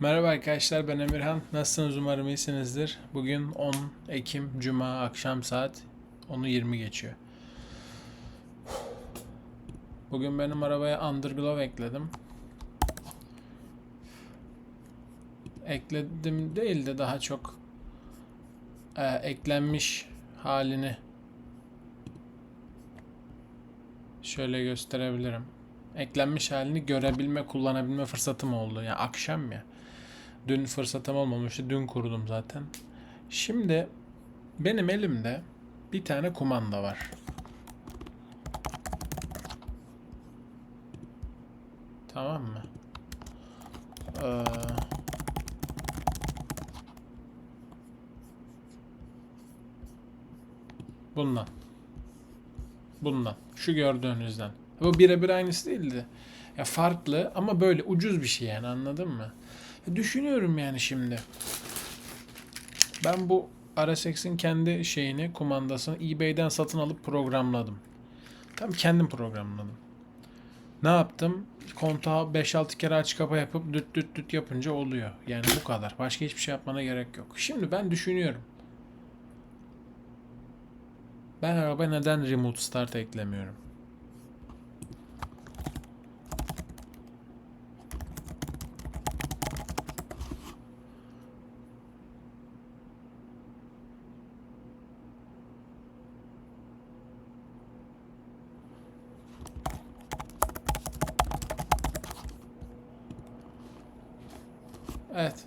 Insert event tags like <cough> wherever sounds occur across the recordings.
Merhaba arkadaşlar ben Emirhan. Nasılsınız umarım iyisinizdir. Bugün 10 Ekim Cuma akşam saat 10'u 20 geçiyor. Bugün benim arabaya Underglow ekledim. Ekledim değil de daha çok e, eklenmiş halini şöyle gösterebilirim. Eklenmiş halini görebilme, kullanabilme fırsatım oldu. Yani akşam ya. Dün fırsatım olmamıştı. Dün kurdum zaten. Şimdi benim elimde bir tane kumanda var. Tamam mı? Ee, bundan. Bundan. Şu gördüğünüzden. Bu birebir aynısı değildi. Ya farklı ama böyle ucuz bir şey yani anladın mı? Düşünüyorum yani şimdi. Ben bu RSX'in kendi şeyini, kumandasını eBay'den satın alıp programladım. Tam kendim programladım. Ne yaptım? Kontağı 5-6 kere aç kapa yapıp düt düt düt yapınca oluyor. Yani bu kadar. Başka hiçbir şey yapmana gerek yok. Şimdi ben düşünüyorum. Ben araba neden remote start eklemiyorum? Evet.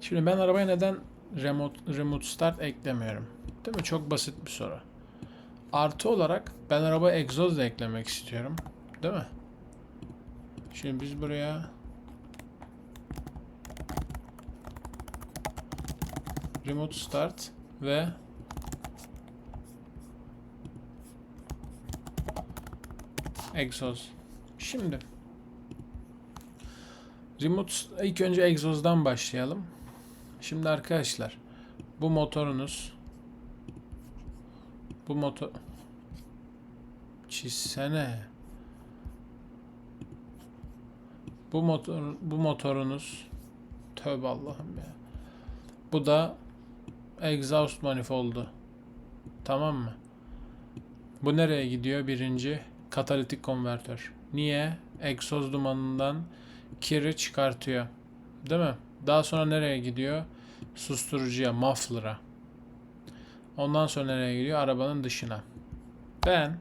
Şimdi ben arabaya neden remote, remote start eklemiyorum? Değil mi? Çok basit bir soru. Artı olarak ben arabaya egzoz da eklemek istiyorum. Değil mi? Şimdi biz buraya remote start ve egzoz. Şimdi Remote ilk önce egzozdan başlayalım. Şimdi arkadaşlar bu motorunuz bu motor çizsene. Bu motor bu motorunuz tövbe Allah'ım ya. Bu da exhaust manifoldu. Tamam mı? Bu nereye gidiyor? Birinci katalitik konvertör. Niye? Egzoz dumanından kiri çıkartıyor. Değil mi? Daha sonra nereye gidiyor? Susturucuya, muffler'a. Ondan sonra nereye gidiyor? Arabanın dışına. Ben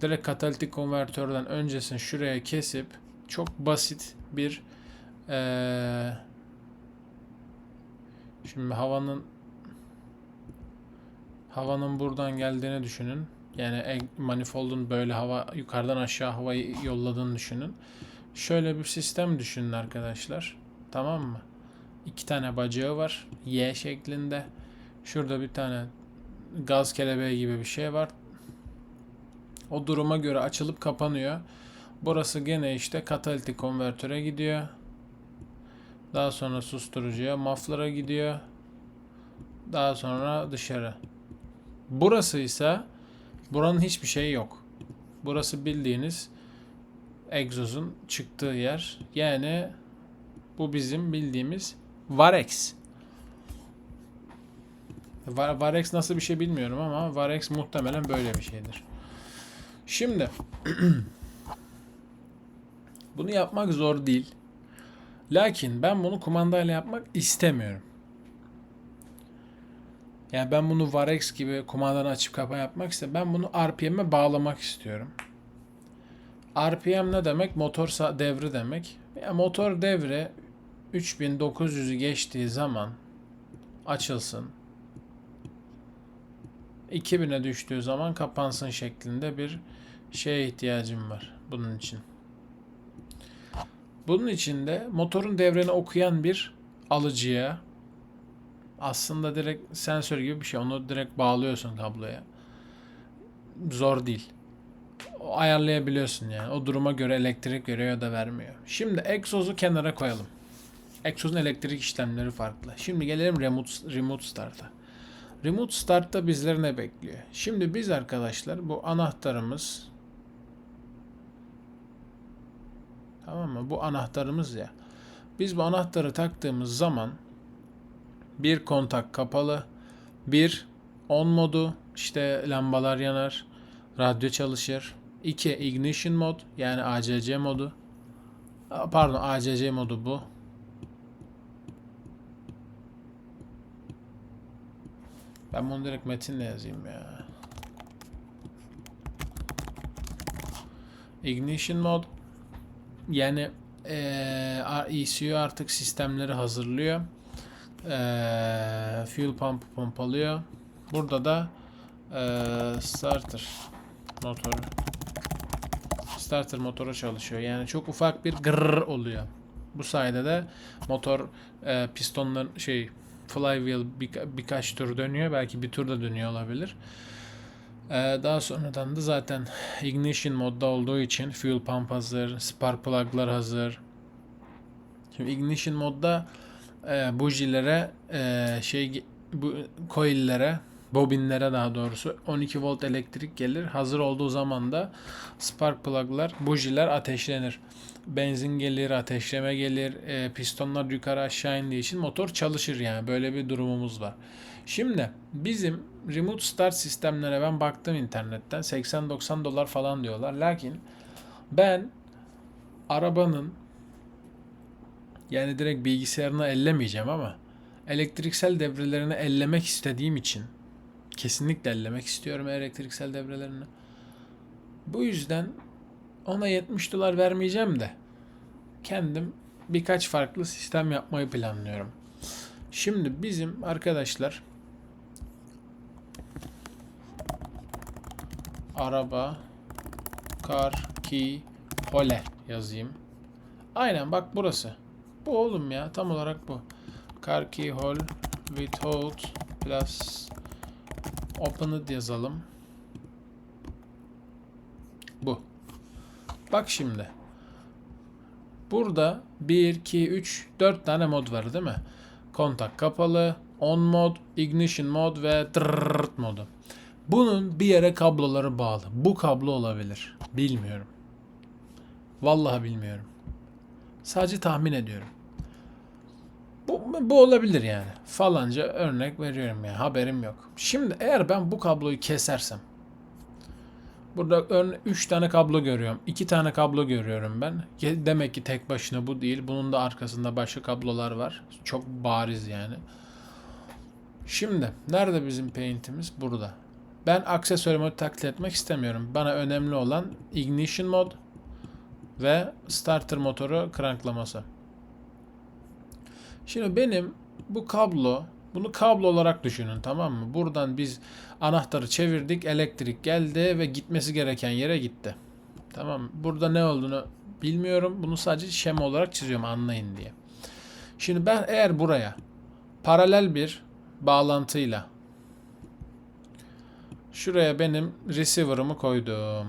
direkt katalitik konvertörden öncesini şuraya kesip çok basit bir ee, şimdi havanın havanın buradan geldiğini düşünün. Yani manifoldun böyle hava yukarıdan aşağı havayı yolladığını düşünün. Şöyle bir sistem düşünün arkadaşlar. Tamam mı? İki tane bacağı var. Y şeklinde. Şurada bir tane gaz kelebeği gibi bir şey var. O duruma göre açılıp kapanıyor. Burası gene işte katalitik konvertöre gidiyor. Daha sonra susturucuya, muffler'a gidiyor. Daha sonra dışarı. Burası ise buranın hiçbir şeyi yok. Burası bildiğiniz egzozun çıktığı yer. Yani bu bizim bildiğimiz Varex. Va- Varex nasıl bir şey bilmiyorum ama Varex muhtemelen böyle bir şeydir. Şimdi <clears throat> bunu yapmak zor değil. Lakin ben bunu kumandayla yapmak istemiyorum. Yani ben bunu Varex gibi kumandanı açıp kapa yapmak istemiyorum. Ben bunu RPM'e bağlamak istiyorum. RPM ne demek? Motor devri demek. Ya motor devri 3900'ü geçtiği zaman açılsın. 2000'e düştüğü zaman kapansın şeklinde bir şeye ihtiyacım var bunun için. Bunun için de motorun devreni okuyan bir alıcıya aslında direkt sensör gibi bir şey. Onu direkt bağlıyorsun kabloya. Zor değil ayarlayabiliyorsun yani. O duruma göre elektrik veriyor ya da vermiyor. Şimdi egzozu kenara koyalım. Egzozun elektrik işlemleri farklı. Şimdi gelelim remote, remote start'a. Remote start'ta bizleri ne bekliyor? Şimdi biz arkadaşlar bu anahtarımız tamam mı? Bu anahtarımız ya. Biz bu anahtarı taktığımız zaman bir kontak kapalı, bir on modu işte lambalar yanar, radyo çalışır. 2 ignition mod yani ACC modu. Pardon ACC modu bu. Ben bunu direkt metinle yazayım ya. Ignition mod yani eee ECU artık sistemleri hazırlıyor. Eee fuel pump pompalıyor. Burada da eee starter motoru starter motoru çalışıyor. Yani çok ufak bir gırr oluyor. Bu sayede de motor e, pistonların şey flywheel birka- birkaç tur dönüyor. Belki bir tur da dönüyor olabilir. E, daha sonradan da zaten ignition modda olduğu için fuel pump hazır, spark plug'lar hazır. Şimdi ignition modda e, bujilere e, şey bu coil'lere bobinlere daha doğrusu 12 volt elektrik gelir. Hazır olduğu zaman da spark plug'lar, bujiler ateşlenir. Benzin gelir, ateşleme gelir, e, pistonlar yukarı aşağı indiği için motor çalışır yani. Böyle bir durumumuz var. Şimdi bizim remote start sistemlere ben baktım internetten 80-90 dolar falan diyorlar. Lakin ben arabanın yani direkt bilgisayarını ellemeyeceğim ama elektriksel devrelerini ellemek istediğim için kesinlikle ellemek istiyorum elektriksel devrelerini. Bu yüzden ona 70 dolar vermeyeceğim de kendim birkaç farklı sistem yapmayı planlıyorum. Şimdi bizim arkadaşlar araba car key hole yazayım. Aynen bak burası. Bu oğlum ya tam olarak bu. Car key hole without plus opened yazalım. Bu. Bak şimdi. Burada 1, 2, 3, 4 tane mod var değil mi? Kontak kapalı, on mod, ignition mod ve tırırt modu. Bunun bir yere kabloları bağlı. Bu kablo olabilir. Bilmiyorum. Vallahi bilmiyorum. Sadece tahmin ediyorum. Bu, bu olabilir yani. Falanca örnek veriyorum yani. Haberim yok. Şimdi eğer ben bu kabloyu kesersem Burada örne 3 tane kablo görüyorum. 2 tane kablo görüyorum ben. Demek ki tek başına bu değil. Bunun da arkasında başka kablolar var. Çok bariz yani. Şimdi nerede bizim paint'imiz? Burada. Ben aksesuar modu taklit etmek istemiyorum. Bana önemli olan ignition mod ve starter motoru cranklaması. Şimdi benim bu kablo bunu kablo olarak düşünün tamam mı? Buradan biz anahtarı çevirdik, elektrik geldi ve gitmesi gereken yere gitti. Tamam? Burada ne olduğunu bilmiyorum. Bunu sadece şema olarak çiziyorum anlayın diye. Şimdi ben eğer buraya paralel bir bağlantıyla şuraya benim receiver'ımı koydum.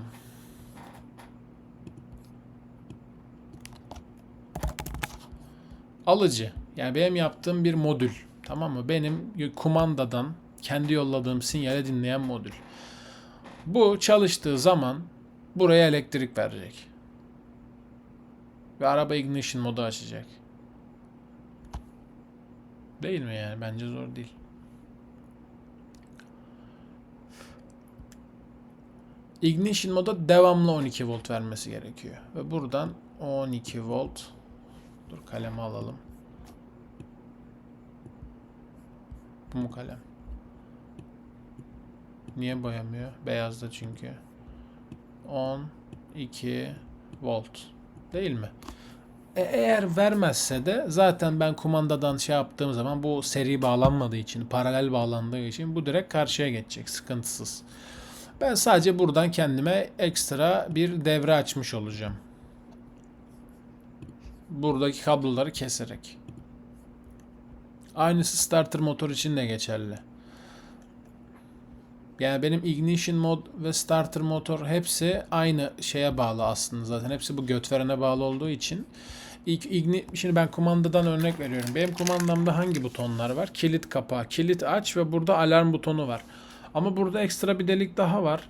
Alıcı yani benim yaptığım bir modül. Tamam mı? Benim kumandadan kendi yolladığım sinyali dinleyen modül. Bu çalıştığı zaman buraya elektrik verecek. Ve araba ignition modu açacak. Değil mi yani? Bence zor değil. Ignition moda devamlı 12 volt vermesi gerekiyor. Ve buradan 12 volt Dur kalemi alalım. Bu mu kalem? Niye boyamıyor? Beyazda çünkü. 12 volt. Değil mi? E, eğer vermezse de zaten ben kumandadan şey yaptığım zaman bu seri bağlanmadığı için, paralel bağlandığı için bu direkt karşıya geçecek sıkıntısız. Ben sadece buradan kendime ekstra bir devre açmış olacağım. Buradaki kabloları keserek. Aynısı starter motor için de geçerli. Yani benim ignition mod ve starter motor hepsi aynı şeye bağlı aslında zaten. Hepsi bu göt verene bağlı olduğu için. İlk igni şimdi ben kumandadan örnek veriyorum. Benim kumandamda hangi butonlar var? Kilit kapağı, kilit aç ve burada alarm butonu var. Ama burada ekstra bir delik daha var.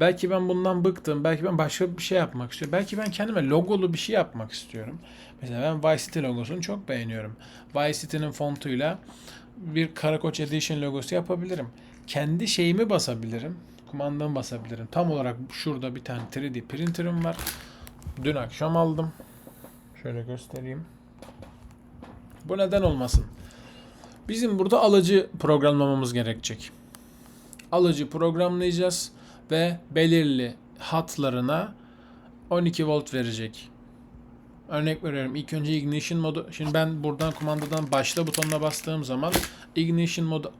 Belki ben bundan bıktım. Belki ben başka bir şey yapmak istiyorum. Belki ben kendime logolu bir şey yapmak istiyorum. Mesela ben Vice City logosunu çok beğeniyorum. Vice City'nin fontuyla bir Karakoç Edition logosu yapabilirim. Kendi şeyimi basabilirim. Kumandamı basabilirim. Tam olarak şurada bir tane 3D printer'ım var. Dün akşam aldım. Şöyle göstereyim. Bu neden olmasın? Bizim burada alıcı programlamamız gerekecek. Alıcı programlayacağız ve belirli hatlarına 12 volt verecek. Örnek veriyorum. İlk önce ignition modu. Şimdi ben buradan kumandadan başla butonuna bastığım zaman ignition modu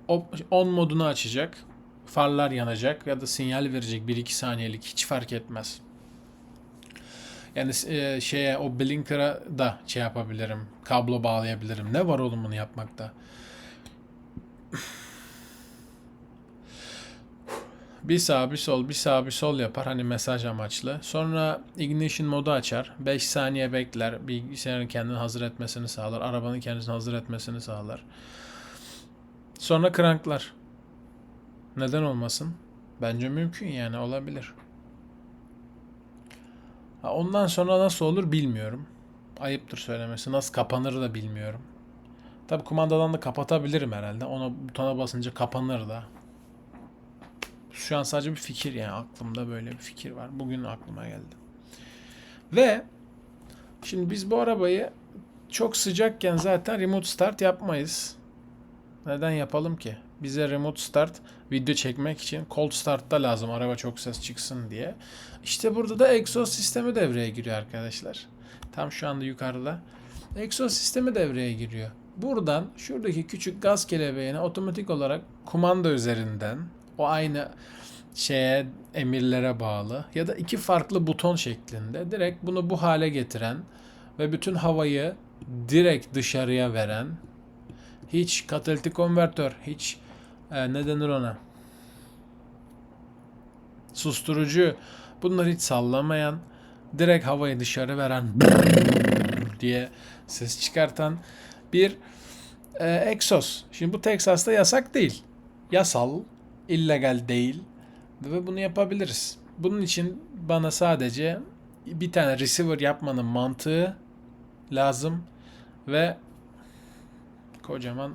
on modunu açacak. Farlar yanacak ya da sinyal verecek 1-2 saniyelik hiç fark etmez. Yani e, şeye o blinker'a da şey yapabilirim. Kablo bağlayabilirim. Ne var oğlum bunu yapmakta? Bir sağ bir sol bir sağ bir sol yapar hani mesaj amaçlı. Sonra ignition modu açar. 5 saniye bekler. Bilgisayarın kendini hazır etmesini sağlar. Arabanın kendisini hazır etmesini sağlar. Sonra kranklar. Neden olmasın? Bence mümkün yani olabilir. Ondan sonra nasıl olur bilmiyorum. Ayıptır söylemesi. Nasıl kapanır da bilmiyorum. Tabi kumandadan da kapatabilirim herhalde. Ona butona basınca kapanır da. Şu an sadece bir fikir yani aklımda böyle bir fikir var. Bugün aklıma geldi. Ve şimdi biz bu arabayı çok sıcakken zaten remote start yapmayız. Neden yapalım ki? Bize remote start video çekmek için cold start da lazım araba çok ses çıksın diye. İşte burada da egzoz sistemi devreye giriyor arkadaşlar. Tam şu anda yukarıda. Egzoz sistemi devreye giriyor. Buradan şuradaki küçük gaz kelebeğine otomatik olarak kumanda üzerinden o aynı şeye emirlere bağlı ya da iki farklı buton şeklinde direkt bunu bu hale getiren ve bütün havayı direkt dışarıya veren hiç katalitik konvertör hiç e, ne denir ona susturucu bunları hiç sallamayan direkt havayı dışarı veren diye ses çıkartan bir e, egzoz. Şimdi bu Texas'ta yasak değil. Yasal, illegal değil ve bunu yapabiliriz. Bunun için bana sadece bir tane receiver yapmanın mantığı lazım ve kocaman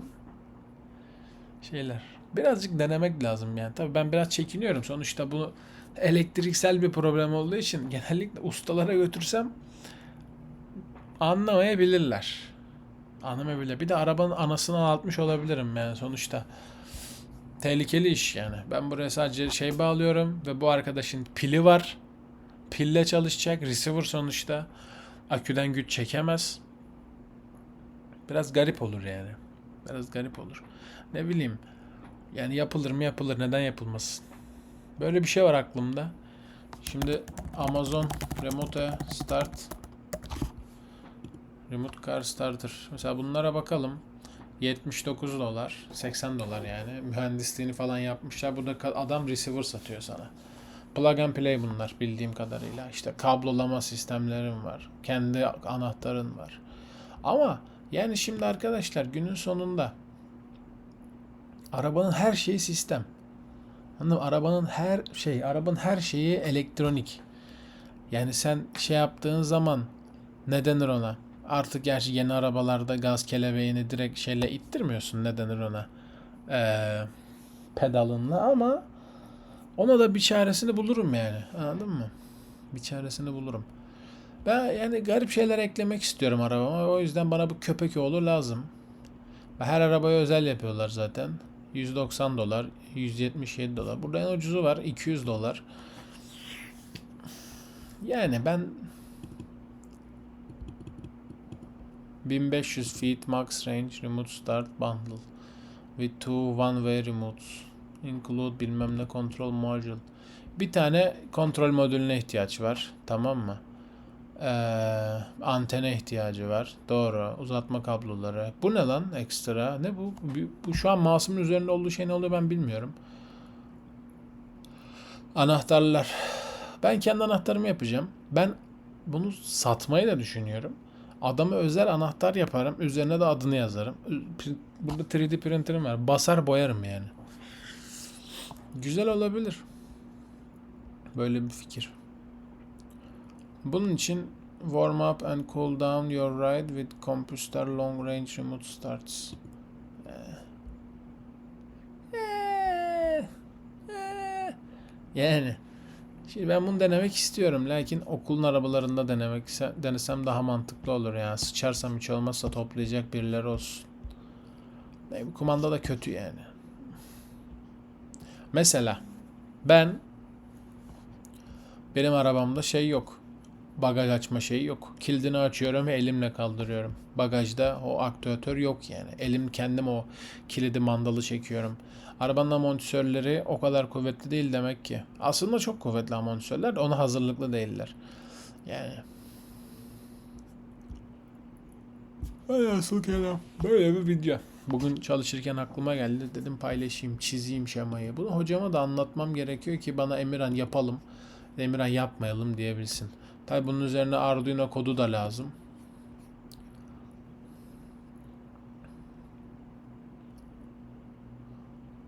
şeyler. Birazcık denemek lazım yani. Tabii ben biraz çekiniyorum. Sonuçta bu elektriksel bir problem olduğu için genellikle ustalara götürsem anlamayabilirler. Anlamayabilir. Bir de arabanın anasını ağlatmış olabilirim yani sonuçta. Tehlikeli iş yani. Ben buraya sadece şey bağlıyorum ve bu arkadaşın pili var. Pille çalışacak. Receiver sonuçta. Aküden güç çekemez. Biraz garip olur yani. Biraz garip olur. Ne bileyim. Yani yapılır mı yapılır. Neden yapılmasın? Böyle bir şey var aklımda. Şimdi Amazon Remote Start Remote Car Starter. Mesela bunlara bakalım. 79 dolar, 80 dolar yani. Mühendisliğini falan yapmışlar. Burada adam receiver satıyor sana. Plug and play bunlar bildiğim kadarıyla. İşte kablolama sistemlerin var. Kendi anahtarın var. Ama yani şimdi arkadaşlar günün sonunda arabanın her şeyi sistem. Anladın mı? Arabanın her şey, arabanın her şeyi elektronik. Yani sen şey yaptığın zaman ne denir ona? Artık gerçi yeni arabalarda gaz kelebeğini direkt şeyle ittirmiyorsun. Ne denir ona? Ee, pedalınla ama ona da bir çaresini bulurum yani. Anladın mı? Bir çaresini bulurum. Ben yani garip şeyler eklemek istiyorum arabama. O yüzden bana bu köpek oğlu lazım. Her arabaya özel yapıyorlar zaten. 190 dolar, 177 dolar. Burada en ucuzu var 200 dolar. Yani ben 1500 feet max range remote start bundle with two one way remotes include bilmem ne control module. Bir tane kontrol modülüne ihtiyaç var. Tamam mı? Ee, antene ihtiyacı var. Doğru. Uzatma kabloları. Bu ne lan ekstra? Ne bu? Bu- şu an mouse'umun üzerinde olduğu şey ne oluyor ben bilmiyorum. Anahtarlar. Ben kendi anahtarımı yapacağım. Ben bunu satmayı da düşünüyorum. Adama özel anahtar yaparım. Üzerine de adını yazarım. Burada 3D printer'ım var. Basar boyarım yani. Güzel olabilir. Böyle bir fikir. Bunun için warm up and cool down your ride with Computer Long Range Remote Starts. Ee, ee. Yani şimdi ben bunu denemek istiyorum. Lakin okulun arabalarında denemek denesem daha mantıklı olur ya. Sıçarsam hiç olmazsa toplayacak birileri olsun. Benim kumanda da kötü yani. Mesela ben benim arabamda şey yok. Bagaj açma şeyi yok. Kilidini açıyorum ve elimle kaldırıyorum. Bagajda o aktüatör yok yani. Elim kendim o kilidi mandalı çekiyorum. Arabanın amortisörleri o kadar kuvvetli değil demek ki. Aslında çok kuvvetli amortisörler de ona hazırlıklı değiller. Yani. Velhasıl kelam. Böyle bir video. Bugün çalışırken aklıma geldi. Dedim paylaşayım, çizeyim şemayı. Bunu hocama da anlatmam gerekiyor ki bana Emirhan yapalım, Emirhan yapmayalım diyebilsin. Tabi bunun üzerine Arduino kodu da lazım.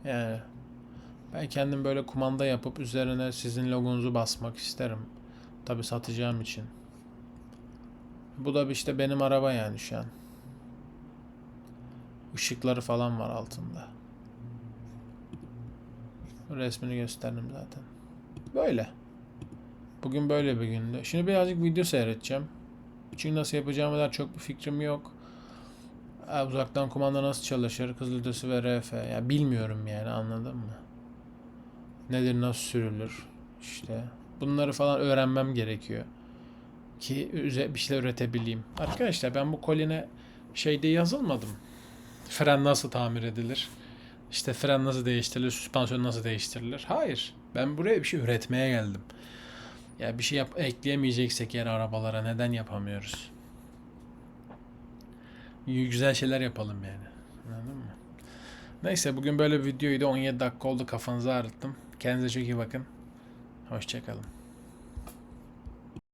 Yani ben kendim böyle kumanda yapıp üzerine sizin logonuzu basmak isterim. Tabi satacağım için. Bu da işte benim araba yani şu an. Işıkları falan var altında. Resmini gösterdim zaten. Böyle. Bugün böyle bir gündü. Şimdi birazcık video seyredeceğim. Çünkü nasıl yapacağıma da çok bir fikrim yok. Uzaktan kumanda nasıl çalışır? Kızılötesi ve RF. Ya bilmiyorum yani anladın mı? Nedir nasıl sürülür? İşte bunları falan öğrenmem gerekiyor. Ki bir şeyler üretebileyim. Arkadaşlar ben bu koline şeyde yazılmadım. Fren nasıl tamir edilir? İşte fren nasıl değiştirilir? Süspansiyon nasıl değiştirilir? Hayır. Ben buraya bir şey üretmeye geldim. Ya bir şey yap ekleyemeyeceksek eğer arabalara neden yapamıyoruz? Güzel şeyler yapalım yani. Anladın mı? Neyse bugün böyle bir videoydu. 17 dakika oldu kafanızı ağrıttım. Kendinize çok iyi bakın. Hoşçakalın.